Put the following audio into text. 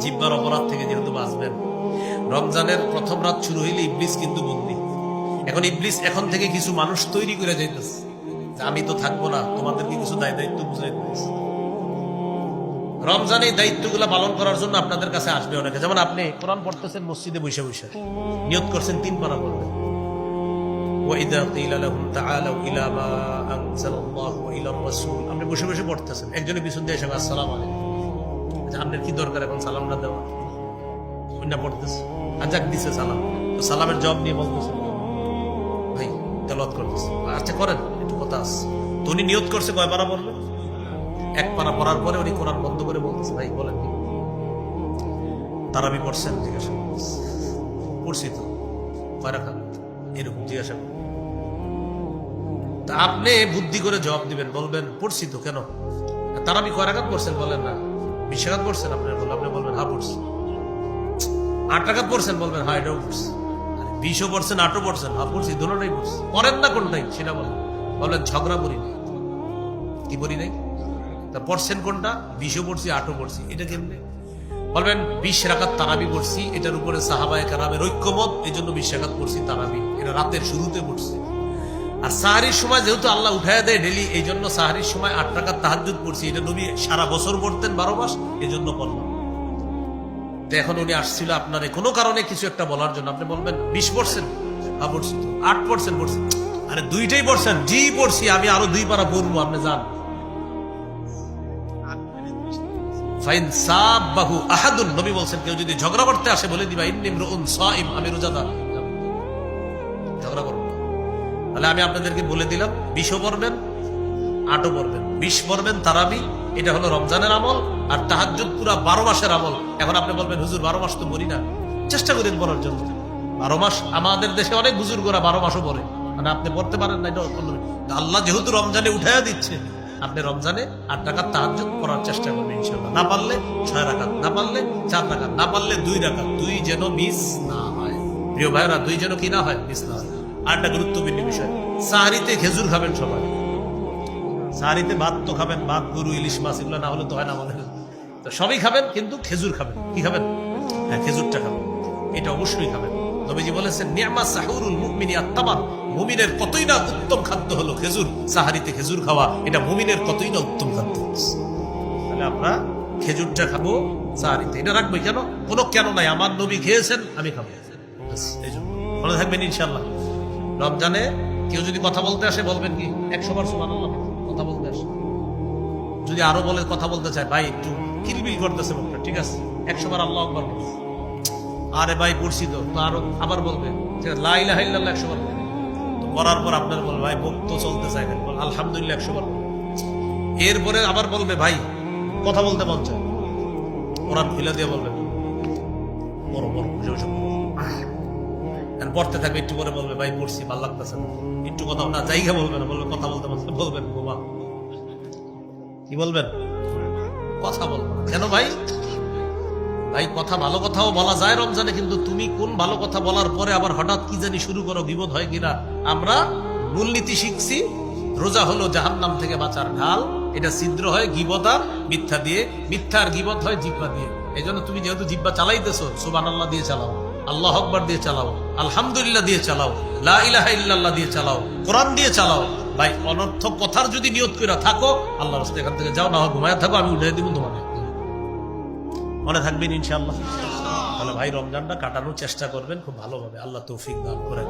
জিব্বার অপরাধ থেকে যেহেতু বাঁচবেন। রমজানের প্রথম রাত শুরু হইলে ইবলিস কিন্তু বন্দি। এখন ইবলিস এখন থেকে কিছু মানুষ তৈরি করে যাইতেছে। আমি তো থাকব না, তোমাদেরকে কিছু দায় দায়িত্ব বুঝাই দিতেছি। রমজান এই দায়িত্বগুলো পালন করার জন্য আপনাদের কাছে আসবে অনেকে। যেমন আপনি কোরআন পড়তেছেন, মসজিদে বসে বসে। নিয়োগ করছেন, তিন পারা পড়বেন। আপনি বসে বসে পড়তেছেন। একজনের পিছন দিয়ে আসসালাম আলাইকুম। আপনার কি দরকার এখন সালাম না দেওয়া? না পড়তেছে। আর যাক দিছে সালাম। তো সালামের জবাব নিয়ে বলতেছে। ভাই তেলত করতেছে। আচ্ছা করেন। একটু কথা আছে। তো উনি নিয়ত করছে কয় পারা পড়বে? এক পারা পড়ার পরে উনি কোরআন বন্ধ করে বলতেছে। ভাই, বলেন কি? তারাবি পড়ছেন, জিজ্ঞাসা পড়ছি তো। কয় রাখা এরকম জিজ্ঞাসা তা আপনি বুদ্ধি করে জবাব দিবেন, বলবেন, পড়ছি তো কেন? তারা কয় রাখাত পড়ছেন বলেন না। পড়ছেন বলবেন আপনি বলবেন হ্যাঁ পড়ছি। আট পড়ছেন, বলবেন হ্যাঁ এটাও বিশও পড়ছেন, আটও পড়ছেন হ্যাঁ পড়ছি দুটোটাই পড়েন না কোনটাই, সেটা বলেন। ঝগড়া নাই। কি পড়ি নাই? তা পড়ছেন কোনটা? বিশও পড়ছি, আটও পড়ছি, এটা কেমনে? বলবেন, বিশ রাখাত তারাবি পড়ছি, এটার উপরে সাহাবায় কারামের ঐক্যমত এই জন্য বিশ রাখাত পড়ছি তারাবি। এটা রাতের শুরুতে পড়ছি। আর সাহারির সময় যেহেতু আল্লাহ উঠায় দেয় ডেলি এই জন্য সাহারির সময় আট টাকা তাহাজুদ পড়ছি। এটা নবী সারা বছর পড়তেন বারো মাস, এই জন্য তো এখন উনি আসছিল আপনার কোনো কারণে কিছু একটা বলার জন্য। আপনি বলবেন, বিশ পার্সেন্ট হ্যাঁ পড়ছি তো। আট পার্সেন্ট পড়ছি আরে দুইটাই পড়ছেন? জি, পড়ছি। আমি আরও দুই পারা পড়ব, আপনি যান। ফাইন সাবাহু আহাদুন। নবী বলছেন, কেউ যদি ঝগড়া করতে আসে, বলে দিবা, ইন্নি ইমরুন সাইম, আমি রোজাদার। ঝগড়া। তাহলে আমি আপনাদেরকে বলে দিলাম, বিশও পড়বেন, আটও পড়বেন। বিশ পড়বেন তারাবি, এটা হলো রমজানের আমল, আর তাহাজ্জুদ পুরা বারো মাসের আমল। এখন আপনি বলবেন, হুজুর, বারো মাস তো পড়ি না। চেষ্টা করেন বলার জন্য। বারো মাস, আমাদের দেশে অনেক বুজুর্গরা বারো মাসও পড়ে। মানে আপনি পড়তে পারেন না, এটা আল্লাহ যেহেতু রমজানে উঠাইয়া দিচ্ছে, আপনি রমজানে আট টাকার তাহাজ্জুদ করার চেষ্টা করবেন ইনশাল্লাহ না পারলে ছয় রাখাত না পারলে চার রাখাত না পারলে দুই রাখাত দুই যেন মিস না হয়। প্রিয় ভাইরা দুই যেন কি না হয়, মিস না হয়। আর একটা গুরুত্বপূর্ণ বিষয়। সাহারিতে খেজুর খাবেন সবাই। সাহারিতে ভাত তো খাবেন, ভাত, গরু, ইলিশ, মাছ, এগুলো না হলে তো হয় না আমাদের। তো সবই খাবেন, কিন্তু খেজুর খাবেন। কি খাবেন? হ্যাঁ খেজুরটা খাবেন। এটা অবশ্যই খাবেন। নবীজি বলেছেন, নিয়ামা সাহুরুল মুমিনি আত্মামান মুমিনের কতই না উত্তম খাদ্য হলো খেজুর। সাহারিতে খেজুর খাওয়া, এটা মুমিনের কতই না উত্তম খাদ্য তাহলে আমরা খেজুরটা খাব সাহারিতে। এটা রাখব কেন? কোনো কেন নাই। আমার নবী খেয়েছেন, আমি খাব। এই জন্য। মনে থাকবেন ইনশাল্লাহ রমজানে কেউ যদি কথা বলতে আসে বলবেন কি? একশো বার সুমান কথা বলতে আসে। যদি আরও বলে কথা বলতে চায় ভাই একটু কিলবিল করতেছে মুখটা ঠিক আছে? একশো বার আল্লাহ আকবর। আরে ভাই পড়ছি তো আরও আবার বলবে লাইলা হাইল্লাহ একশো বার তো করার পর আপনার বলবে ভাই মুখ তো চলতে বল, আলহামদুলিল্লাহ একশো বার এরপরে আবার বলবে ভাই কথা বলতে মন চায় কোরআন খুলে দিয়ে বলবে বড় বড়। আর পড়তে থাকবে, একটু পরে বলবে, ভাই, পড়ছি, ভালো লাগতেছে একটু কথা না, জায়গা বলবে না, বলবে, কথা বলতে বলতে বলবেন বোমা কি বলবেন? কথা বলব কেন ভাই? ভাই, কথা ভালো কথাও বলা যায় রমজানে, কিন্তু তুমি কোন ভালো কথা বলার পরে আবার হঠাৎ কি জানি শুরু করো, বিপদ হয় কিনা? আমরা মূলনীতি শিখছি, রোজা হলো জাহান্নাম থেকে বাঁচার ঢাল। এটা ছিদ্র হয় গিবতা মিথ্যা দিয়ে। মিথ্যা আর গিবত হয় জিব্বা দিয়ে। এই জন্য তুমি যেহেতু জিব্বা চালাইতেছো সুবান আল্লাহ দিয়ে চালাও, আল্লাহ আকবর দিয়ে চালাও। আলহামদুলিল্লাহ দিয়ে চালাও। লা ইল্লাল্লাহ দিয়ে চালাও। কোরআন দিয়ে চালাও। ভাই, অনর্থক কথার যদি নিয়ত করে থাকো আল্লাহ রাস্তা এখান থেকে যাও না ঘুমায় থাকো, আমি উঠে দিব তোমাকে। মনে থাকবেন ইনশাআল্লাহ? তাহলে ভাই, রমজানটা কাটানোর চেষ্টা করবেন, খুব ভালোভাবে। আল্লাহ তৌফিক দান করে